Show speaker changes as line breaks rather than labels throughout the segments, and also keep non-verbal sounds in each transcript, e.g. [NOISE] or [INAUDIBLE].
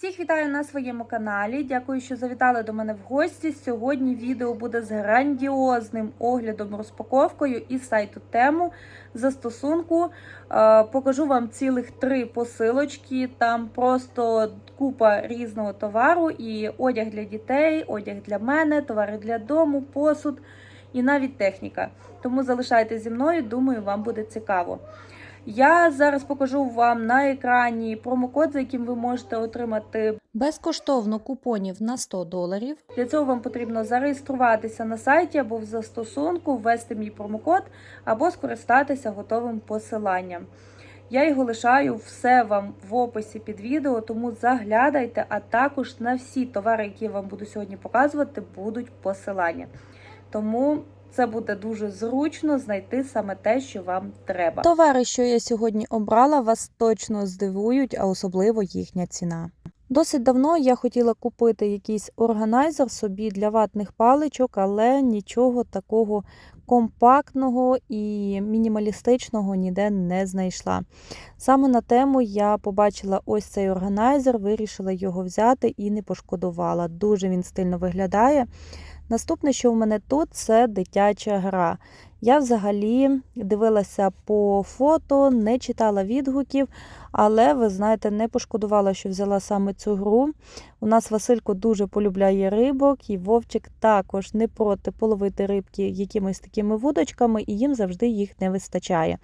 Всіх вітаю на своєму каналі. Дякую, що завітали до мене в гості. Сьогодні відео буде з грандіозним оглядом, розпаковкою із сайту тему застосунку. Е, Покажу вам цілих три посилочки. Там просто купа різного товару: і одяг для дітей, одяг для мене, товари для дому, посуд і навіть техніка. Тому залишайтеся зі мною, думаю, вам буде цікаво. Я зараз покажу вам на екрані промокод, за яким ви можете отримати безкоштовно купонів на 100 доларів. Для цього вам потрібно зареєструватися на сайті або в застосунку, ввести мій промокод, або скористатися готовим посиланням. Я його лишаю все вам в описі під відео, тому заглядайте, а також на всі товари, які я вам буду сьогодні показувати, будуть посилання. Тому це буде дуже зручно знайти саме те, що вам треба. Товари, що я сьогодні обрала, вас точно здивують, а особливо їхня ціна. Досить давно я хотіла купити якийсь органайзер собі для ватних паличок, але нічого такого компактного і мінімалістичного ніде не знайшла. Саме на тему я побачила ось цей органайзер, вирішила його взяти і не пошкодувала. Дуже він стильно виглядає. Наступне, що в мене тут, це дитяча гра. Я взагалі дивилася по фото, не читала відгуків, але, ви знаєте, не пошкодувала, що взяла саме цю гру. У нас Василько дуже полюбляє рибок, і Вовчик також не проти половити рибки якимись такими вудочками, і їм завжди їх не вистачає.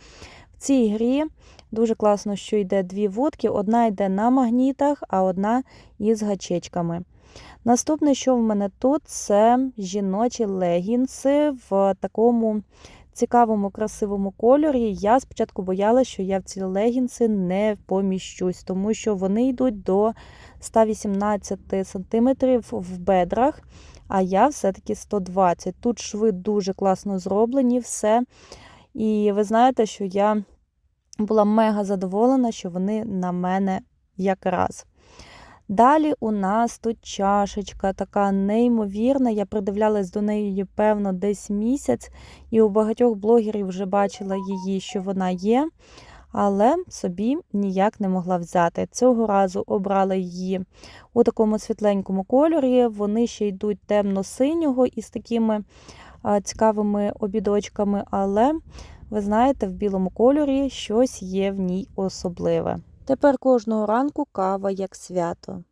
В цій грі дуже класно, що йде дві вудки: одна йде на магнітах, а одна із гачечками. Наступне, що в мене тут, це жіночі легінси в такому цікавому, красивому кольорі. Я спочатку боялася, що я в ці легінси не поміщусь, тому що вони йдуть до 118 см в бедрах, а я все-таки 120 Тут шви дуже класно зроблені, все. І ви знаєте, що я була мега задоволена, що вони на мене якраз. Далі у нас тут чашечка така неймовірна. Я придивлялась до неї, певно, десь місяць, і у багатьох блогерів вже бачила її, що вона є, але собі ніяк не могла взяти. Цього разу обрала її у такому світленькому кольорі. Вони ще йдуть темно-синього із такими цікавими обідочками, але, ви знаєте, в білому кольорі щось є в ній особливе. Тепер кожного ранку кава як свято.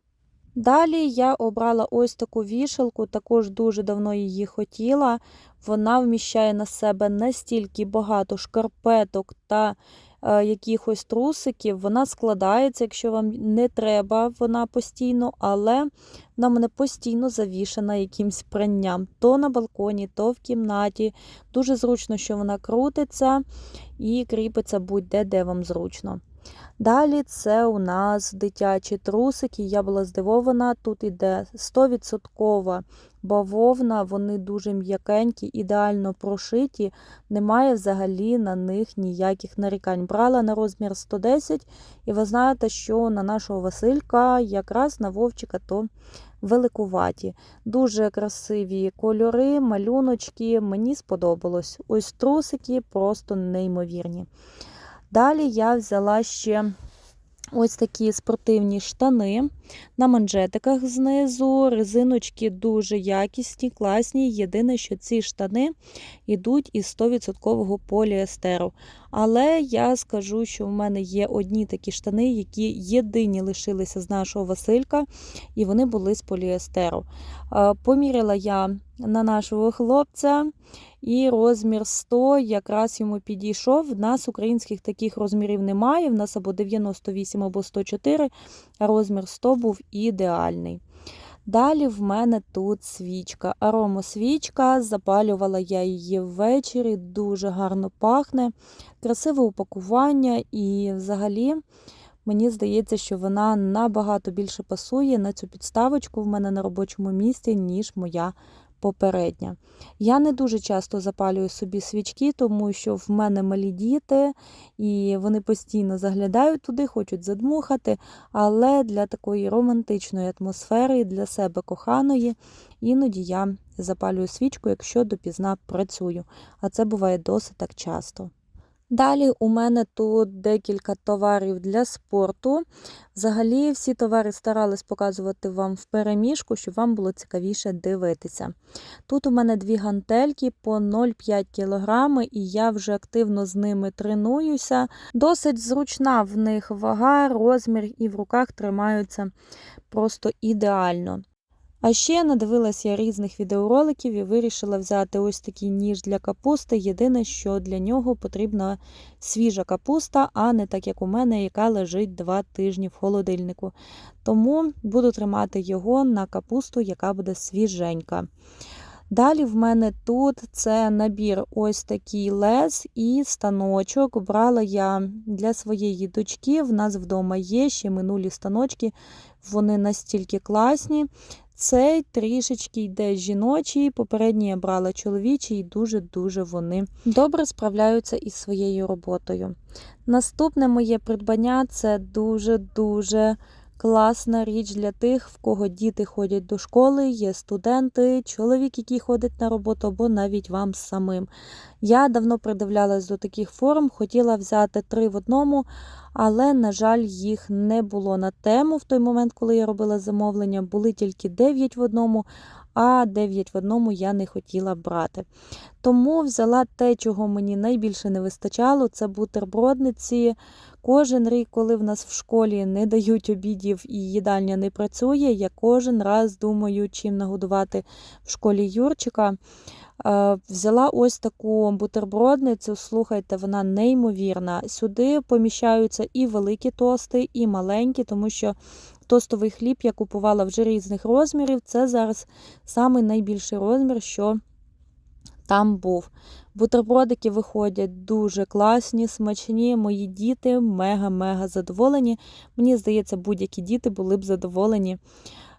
Далі я обрала ось таку вішалку, також дуже давно її хотіла. Вона вміщає на себе настільки багато шкарпеток та е, якихось трусиків. Вона складається, якщо вам не треба, вона постійно, але вона мене постійно завішена якимсь пранням. То на балконі, то в кімнаті. Дуже зручно, що вона крутиться і кріпиться будь-де, де вам зручно. Далі це у нас дитячі трусики. Я була здивована, тут іде 100% бавовна, вони дуже м'якенькі, ідеально прошиті, немає взагалі на них ніяких нарікань. Брала на розмір 110, і ви знаєте, що на нашого Василька якраз на Вовчика то великуваті. Дуже красиві кольори, малюночки. Мені сподобалось. Ось трусики просто неймовірні. Далі я взяла ще ось такі спортивні штани на манжетиках знизу. Резиночки дуже якісні, класні. Єдине, що ці штани йдуть із 100% поліестеру. Але я скажу, що в мене є одні такі штани, які єдині лишилися з нашого Василька, і вони були з поліестеру. Поміряла я на нашого хлопця. І розмір 100 якраз йому підійшов. В нас українських таких розмірів немає. В нас або 98, або 104, а розмір 100 був ідеальний. Далі в мене тут свічка. Аромосвічка, запалювала я її ввечері, дуже гарно пахне, красиве упакування, і взагалі мені здається, що вона набагато більше пасує на цю підставочку в мене на робочому місці, ніж моя попередня. Я не дуже часто запалюю собі свічки, тому що в мене малі діти, і вони постійно заглядають туди, хочуть задмухати. Але для такої романтичної атмосфери, для себе коханої, іноді я запалюю свічку, якщо допізна працюю. А це буває досить так часто. Далі у мене тут декілька товарів для спорту. Взагалі, всі товари старались показувати вам в переміжку, щоб вам було цікавіше дивитися. Тут у мене дві гантельки по 0,5 кг, і я вже активно з ними тренуюся. Досить зручна в них вага, розмір і в руках тримаються просто ідеально. А ще надивилася я різних відеороликів і вирішила взяти ось такий ніж для капусти. Єдине, що для нього потрібна свіжа капуста, а не так як у мене, яка лежить два тижні в холодильнику. Тому буду тримати його на капусту, яка буде свіженька. Далі в мене тут це набір ось такий лез і станочок. Брала я для своєї дочки. В нас вдома є ще минулі станочки, вони настільки класні. Цей трішечки йде жіночий, попередній я брала чоловічий, і дуже-дуже вони добре справляються із своєю роботою. Наступне моє придбання це дуже-дуже класна річ для тих, в кого діти ходять до школи, є студенти, чоловік, який ходить на роботу, або навіть вам самим. Я давно придивлялась до таких форм, хотіла взяти три в одному, але, на жаль, їх не було на тему в той момент, коли я робила замовлення. Були тільки 9 в одному, а 9 в одному я не хотіла брати. Тому взяла те, чого мені найбільше не вистачало, це бутербродниці. Кожен рік, коли в нас в школі не дають обідів і їдальня не працює, я кожен раз думаю, чим нагодувати в школі Юрчика. Взяла ось таку бутербродницю, слухайте, вона неймовірна. Сюди поміщаються і великі тости, і маленькі, тому що тостовий хліб я купувала вже різних розмірів. Це зараз самий найбільший розмір, що там був. Бутербродики виходять дуже класні, смачні. Мої діти мега-мега задоволені. Мені здається, будь-які діти були б задоволені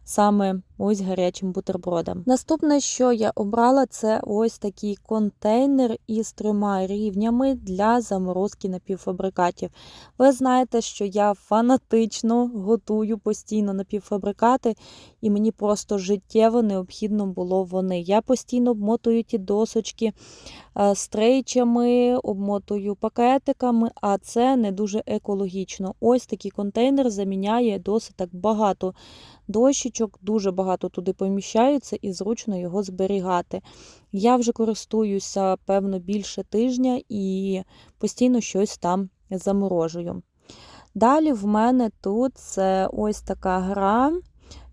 саме ось гарячим бутербродом. Наступне, що я обрала, це ось такий контейнер із трьома рівнями для заморозки напівфабрикатів. Ви знаєте, що я фанатично готую постійно напівфабрикати, і мені просто життєво необхідно було вони. Я постійно обмотую ті досочки е, стрейчами, обмотую пакетиками, а це не дуже екологічно. Ось такий контейнер заміняє досить так багато дощечок, дуже багато туди поміщається і зручно його зберігати. Я вже користуюся, певно, більше тижня і постійно щось там заморожую. Далі в мене тут це ось така гра.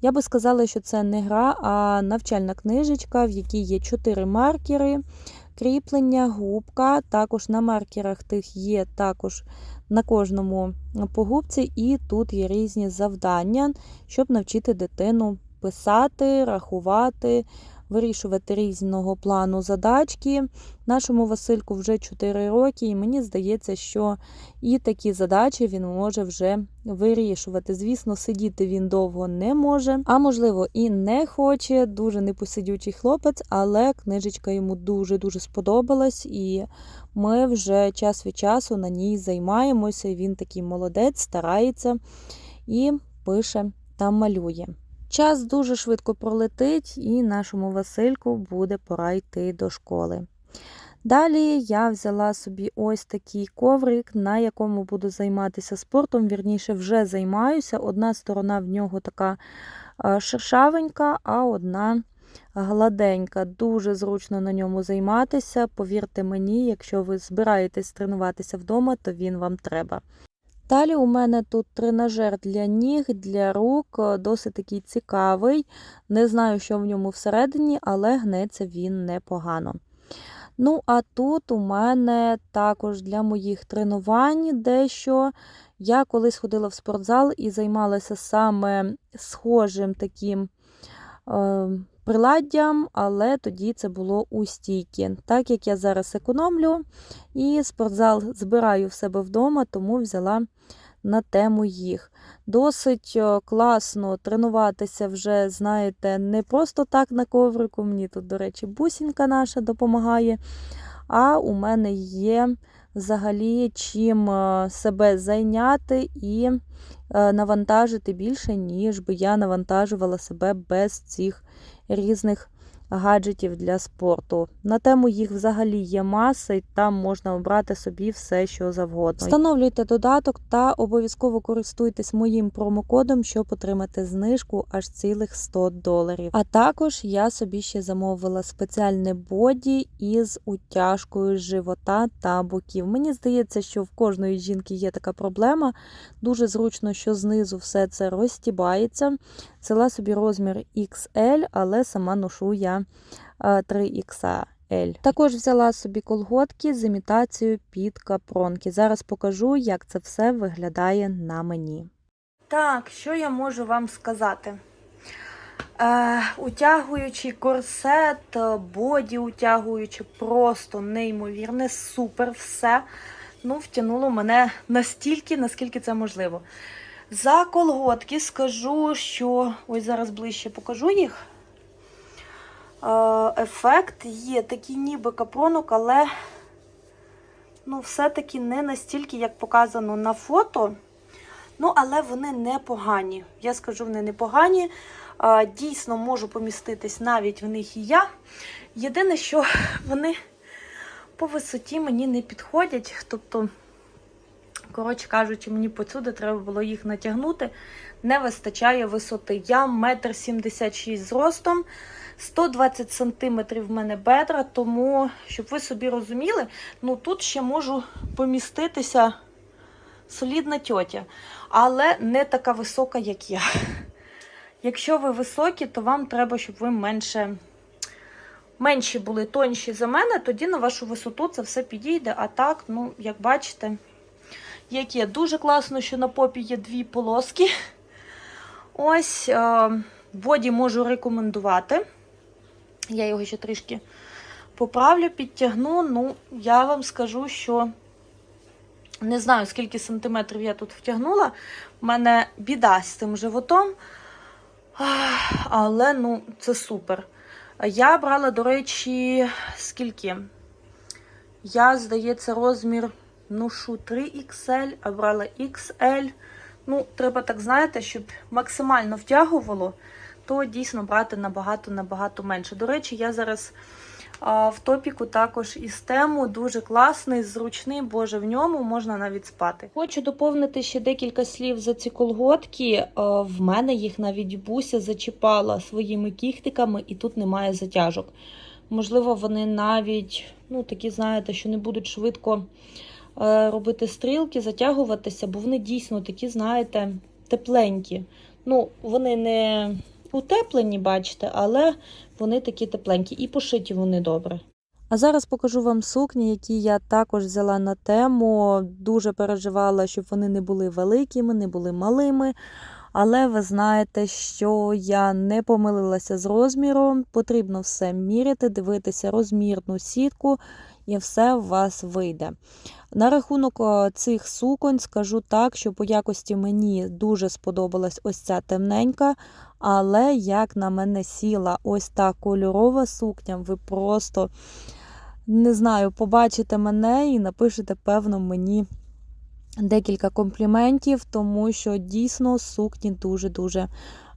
Я би сказала, що це не гра, а навчальна книжечка, в якій є чотири маркери, кріплення, губка. Також на маркерах тих є також на кожному погубці, і тут є різні завдання, щоб навчити дитину писати, рахувати, вирішувати різного плану задачки. Нашому Васильку вже 4 роки, і мені здається, що і такі задачі він може вже вирішувати. Звісно, сидіти він довго не може, а можливо, і не хоче. Дуже непосидючий хлопець, але книжечка йому дуже-дуже сподобалась, і ми вже час від часу на ній займаємося. Він такий молодець, старається і пише та малює. Час дуже швидко пролетить, і нашому Васильку буде пора йти до школи. Далі я взяла собі ось такий коврик, на якому буду займатися спортом. Вірніше, вже займаюся. Одна сторона в нього така шершавенька, а одна гладенька. Дуже зручно на ньому займатися. Повірте мені, якщо ви збираєтесь тренуватися вдома, то він вам треба. Далі у мене тут тренажер для ніг, для рук, досить такий цікавий. Не знаю, що в ньому всередині, але гнеться він непогано. Ну, а тут у мене також для моїх тренувань дещо. Я колись ходила в спортзал і займалася саме схожим таким е, приладдям, але тоді це було у стійки. Так як я зараз економлю і спортзал збираю в себе вдома, тому взяла на тему їх. Досить е, класно тренуватися вже, знаєте, не просто так на коврику. Мені тут, до речі, бусінка наша допомагає. А у мене є взагалі чим е, себе зайняти і навантажити більше, ніж би я навантажувала себе без цих різних гаджетів для спорту. На тему їх взагалі є маса, і там можна обрати собі все, що завгодно. Встановлюйте додаток та обов'язково користуйтесь моїм промокодом, щоб отримати знижку аж цілих 100 доларів. А також я собі ще замовила спеціальне боді із утяжкою живота та боків. Мені здається, що в кожної жінки є така проблема. Дуже зручно, що знизу все це розтібається. Взяла собі розмір XL, але сама ношу я 3XL. Також взяла собі колготки з імітацією під капронки. Зараз покажу, як це все виглядає на мені. Так, що я можу вам сказати? Е, утягуючий корсет, боді утягуючи, просто неймовірне, супер все. Ну, втягнуло мене настільки, наскільки це можливо. За колготки скажу, що ось зараз ближче покажу їх. Е, ефект є такий ніби капронок, але ну, все-таки не настільки, як показано на фото. Ну, але вони непогані. Я скажу, вони непогані. Е, дійсно можу поміститись навіть в них і я. Єдине, що [LAUGHS] вони по висоті мені не підходять. Тобто, коротше кажучи, мені посюди треба було їх натягнути. Не вистачає висоти. Я 1,76 м зростом, 120 см в мене бедра, тому, щоб ви собі розуміли, ну тут ще можу поміститися солідна тьотя, але не така висока, як я. Якщо ви високі, то вам треба, щоб ви менше менші були тонші за мене, тоді на вашу висоту це все підійде. А так, ну, як бачите, як є. Дуже класно, що на попі є дві полоски. Ось, е, боді можу рекомендувати. Я його ще трішки поправлю, підтягну. Ну, я вам скажу, що не знаю, скільки сантиметрів я тут втягнула. У мене біда з цим животом. Але, ну, це супер. Я брала, до речі, скільки? Я, здається, розмір ношу 3XL, а брала XL. Ну, треба так, знаєте, щоб максимально втягувало, то дійсно брати набагато-набагато менше. До речі, я зараз а, в топіку також із тему дуже класний, зручний, боже, в ньому можна навіть спати. Хочу доповнити ще декілька слів за ці колготки. А, в мене їх навіть буся зачіпала своїми кіхтиками, і тут немає затяжок. Можливо, вони навіть, ну, такі, знаєте, що не будуть швидко е, робити стрілки, затягуватися, бо вони дійсно такі, знаєте, тепленькі. Ну, вони не утеплені, бачите, але вони такі тепленькі і пошиті вони добре. А зараз покажу вам сукні, які я також взяла на тему. Дуже переживала, щоб вони не були великими, не були малими. Але ви знаєте, що я не помилилася з розміром. Потрібно все міряти, дивитися розмірну сітку, і все у вас вийде. На рахунок цих суконь скажу так, що по якості мені дуже сподобалась ось ця темненька, але як на мене сіла ось та кольорова сукня, ви просто не знаю, побачите мене і напишете, певно, мені декілька компліментів, тому що дійсно сукні дуже-дуже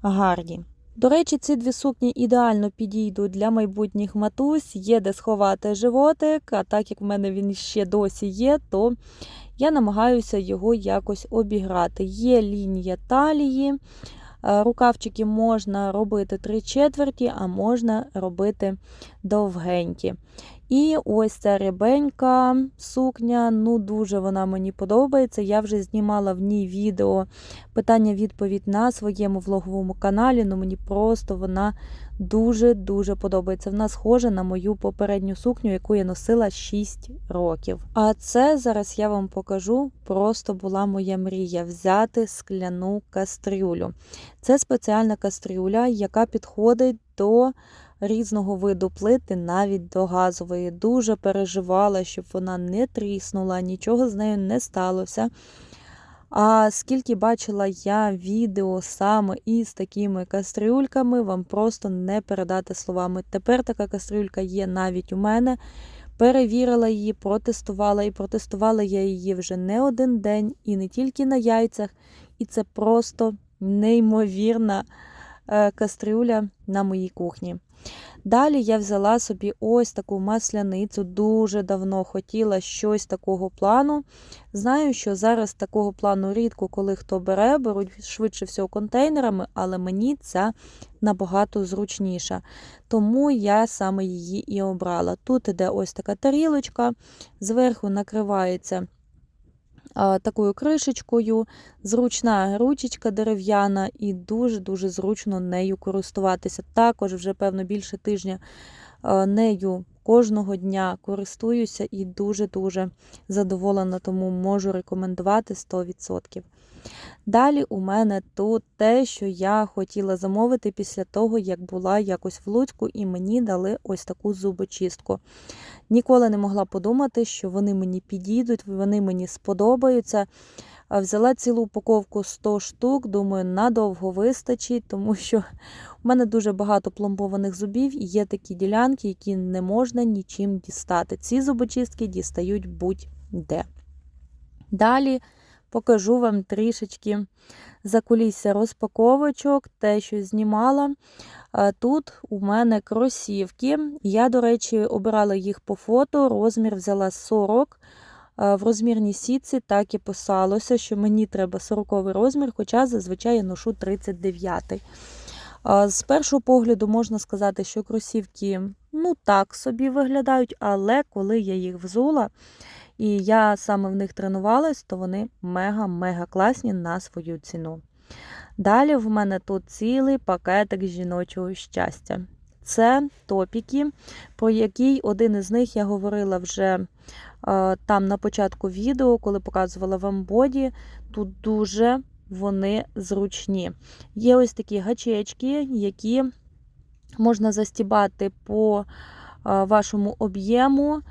гарні. До речі, ці дві сукні ідеально підійдуть для майбутніх матусь, є де сховати животик, а так як в мене він ще досі є, то я намагаюся його якось обіграти. Є лінія талії, рукавчики можна робити три четверті, а можна робити довгенькі. І ось ця рябенька сукня, ну дуже вона мені подобається. Я вже знімала в ній відео питання-відповідь на своєму влоговому каналі. Ну мені просто вона дуже-дуже подобається. Вона схожа на мою попередню сукню, яку я носила 6 років. А це зараз я вам покажу. Просто була моя мрія взяти скляну кастрюлю. Це спеціальна кастрюля, яка підходить до різного виду плити, навіть до газової. Дуже переживала, щоб вона не тріснула, нічого з нею не сталося. А скільки бачила я відео саме із такими кастрюльками, вам просто не передати словами. Тепер така кастрюлька є навіть у мене. Перевірила її, протестувала, і протестувала я її вже не один день, і не тільки на яйцях. І це просто неймовірна кастрюля на моїй кухні. Далі я взяла собі ось таку масляницю, дуже давно хотіла щось такого плану. Знаю, що зараз такого плану рідко, коли хто бере, беруть швидше всього контейнерами, але мені ця набагато зручніша. Тому я саме її і обрала. Тут іде ось така тарілочка, зверху накривається такою кришечкою, зручна ручечка дерев'яна і дуже-дуже зручно нею користуватися. Також вже, певно, більше тижня нею кожного дня користуюся і дуже-дуже задоволена, тому можу рекомендувати 100%. Далі у мене тут те, що я хотіла замовити після того, як була якось в Луцьку, і мені дали ось таку зубочистку. Ніколи не могла подумати, що вони мені підійдуть, вони мені сподобаються. Взяла цілу упаковку 100 штук, думаю, надовго вистачить, тому що у мене дуже багато пломбованих зубів і є такі ділянки, які не можна нічим дістати. Ці зубочистки дістають будь-де. Далі покажу вам трішечки закулісся розпаковочок, те, що знімала. Тут у мене кросівки. Я, до речі, обирала їх по фото, розмір взяла 40. В розмірній сітці так і писалося, що мені треба 40 розмір, хоча зазвичай я ношу 39. З першого погляду можна сказати, що кросівки ну так собі виглядають, але коли я їх взула, і я саме в них тренувалась, то вони мега-мега класні на свою ціну. Далі в мене тут цілий пакетик жіночого щастя. Це топіки, про який один із них я говорила вже е, там на початку відео, коли показувала вам боді. Тут дуже вони зручні. Є ось такі гачечки, які можна застібати по е, вашому об'єму.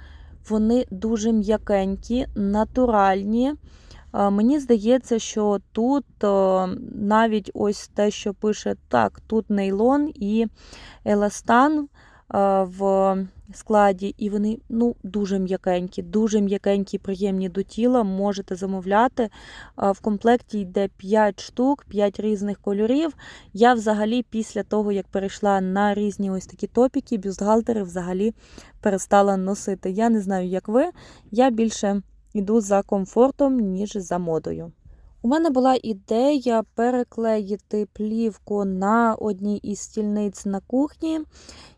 Вони дуже м'якенькі, натуральні. Мені здається, що тут навіть ось те, що пише так, тут нейлон і еластан в складі, і вони ну, дуже м'якенькі, дуже м'якенькі, приємні до тіла. Можете замовляти. В комплекті йде 5 штук, 5 різних кольорів. Я взагалі, після того, як перейшла на різні ось такі топіки, бюстгальтери взагалі перестала носити. Я не знаю, як ви. Я більше йду за комфортом, ніж за модою. У мене була ідея переклеїти плівку на одній із стільниць на кухні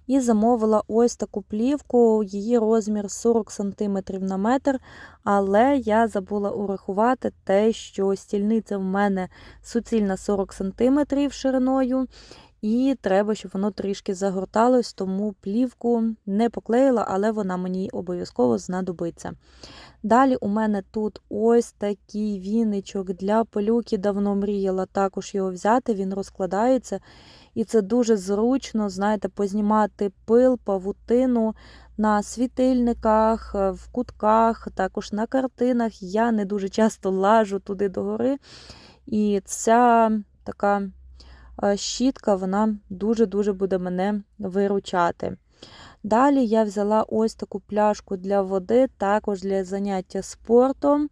і замовила ось таку плівку, її розмір 40 см на метр. Але я забула урахувати те, що стільниця в мене суцільна 40 см шириною. І треба, щоб воно трішки загорталось, тому плівку не поклеїла, але вона мені обов'язково знадобиться. Далі у мене тут ось такий віничок для пилюки, давно мріяла також його взяти, він розкладається. І це дуже зручно, знаєте, познімати пил, павутину на світильниках, в кутках, також на картинах. Я не дуже часто лажу туди догори. І ця така щітка, вона дуже-дуже буде мене виручати. Далі я взяла ось таку пляшку для води, також для заняття спортом.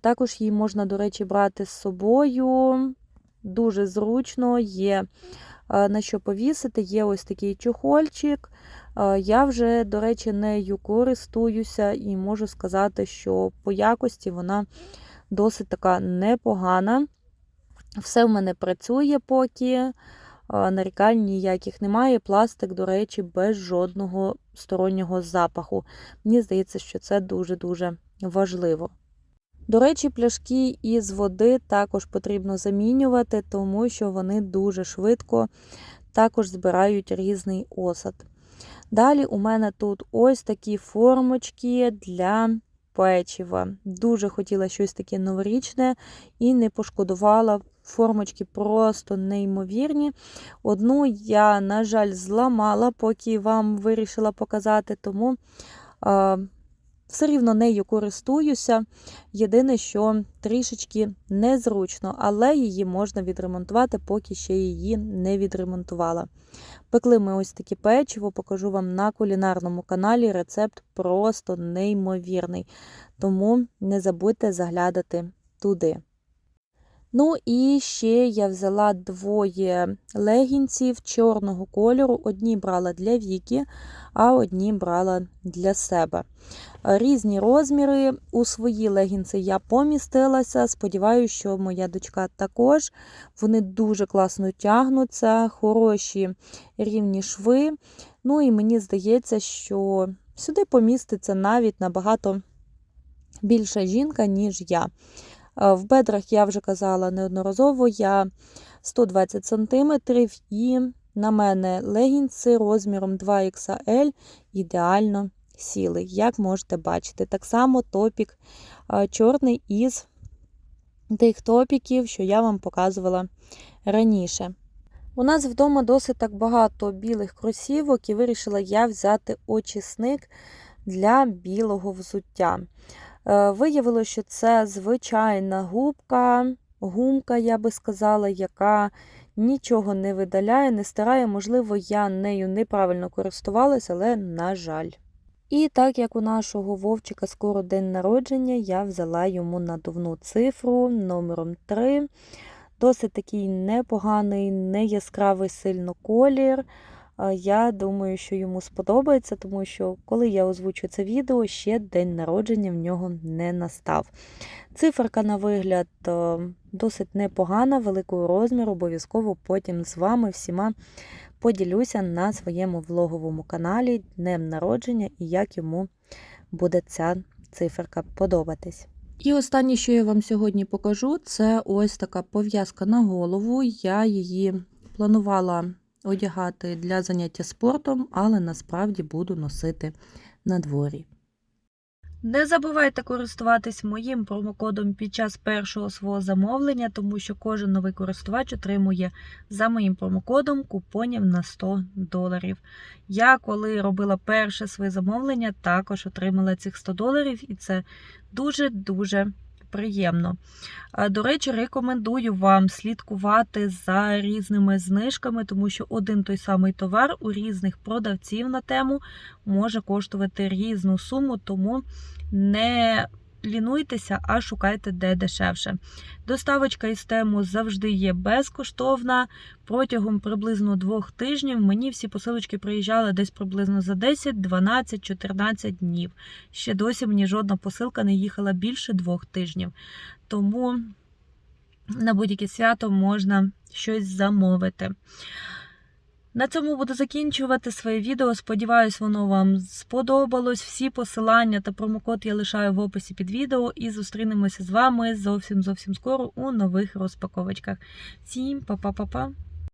Також її можна, до речі, брати з собою. Дуже зручно, є на що повісити, є ось такий чохольчик. Я вже, до речі, нею користуюся і можу сказати, що по якості вона досить така непогана. Все в мене працює поки нарікань ніяких немає. Пластик, до речі, без жодного стороннього запаху. Мені здається, що це дуже-дуже важливо. До речі, пляшки із води також потрібно замінювати, тому що вони дуже швидко також збирають різний осад. Далі у мене тут ось такі формочки для печива. Дуже хотіла щось таке новорічне і не пошкодувала Формочки просто неймовірні. Одну я, на жаль, зламала, поки вам вирішила показати, тому а, все рівно нею користуюся. Єдине, що трішечки незручно, але її можна відремонтувати, поки ще її не відремонтувала. Пекли ми ось таке печиво, покажу вам на кулінарному каналі. Рецепт просто неймовірний. Тому не забудьте заглядати туди. Ну і ще я взяла двоє легінців чорного кольору. Одні брала для Віки, а одні брала для себе. Різні розміри. У свої легінці я помістилася. Сподіваюся, що моя дочка також. Вони дуже класно тягнуться, хороші рівні шви. Ну і мені здається, що сюди поміститься навіть набагато більша жінка, ніж я. Е, В бедрах я вже казала неодноразово, я 120 см і на мене легінси розміром 2XL ідеально сіли, як можете бачити. Так само топік е, чорний із тих топіків, що я вам показувала раніше. У нас вдома досить так багато білих кросівок, і вирішила я взяти очисник для білого взуття. Е, Виявилося, що це звичайна губка, гумка, я би сказала, яка нічого не видаляє, не стирає. Можливо, я нею неправильно користувалася, але на жаль. І так як у нашого вовчика скоро день народження, я взяла йому надувну цифру номером 3. Досить такий непоганий, не яскравий сильно колір. Я думаю, що йому сподобається, тому що коли я озвучу це відео, ще день народження в нього не настав. Циферка, на вигляд, досить непогана, великого розміру. Обов'язково потім з вами всіма поділюся на своєму влоговому каналі днем народження і як йому буде ця циферка подобатись. І останнє, що я вам сьогодні покажу, це ось така пов'язка на голову. Я її планувала одягати для заняття спортом, але насправді буду носити на дворі. Не забувайте користуватись моїм промокодом під час першого свого замовлення, тому що кожен новий користувач отримує за моїм промокодом купонів на 100 доларів. Я, коли робила перше своє замовлення, також отримала цих 100 доларів, і це дуже-дуже приємно. До речі, рекомендую вам слідкувати за різними знижками, тому що один той самий товар у різних продавців на тему може коштувати різну суму, тому не лінуйтеся, а шукайте де дешевше. Доставочка із тему завжди є безкоштовна. Протягом приблизно двох тижнів мені всі посилочки приїжджали десь приблизно за 10, 12, 14 днів. Ще досі мені жодна посилка не їхала більше двох тижнів. Тому на будь-яке свято можна щось замовити. На цьому буду закінчувати своє відео. Сподіваюсь, воно вам сподобалось. Всі посилання та промокод я лишаю в описі під відео і зустрінемося з вами зовсім зовсім скоро у нових розпаковочках. Всім па-па-па-па!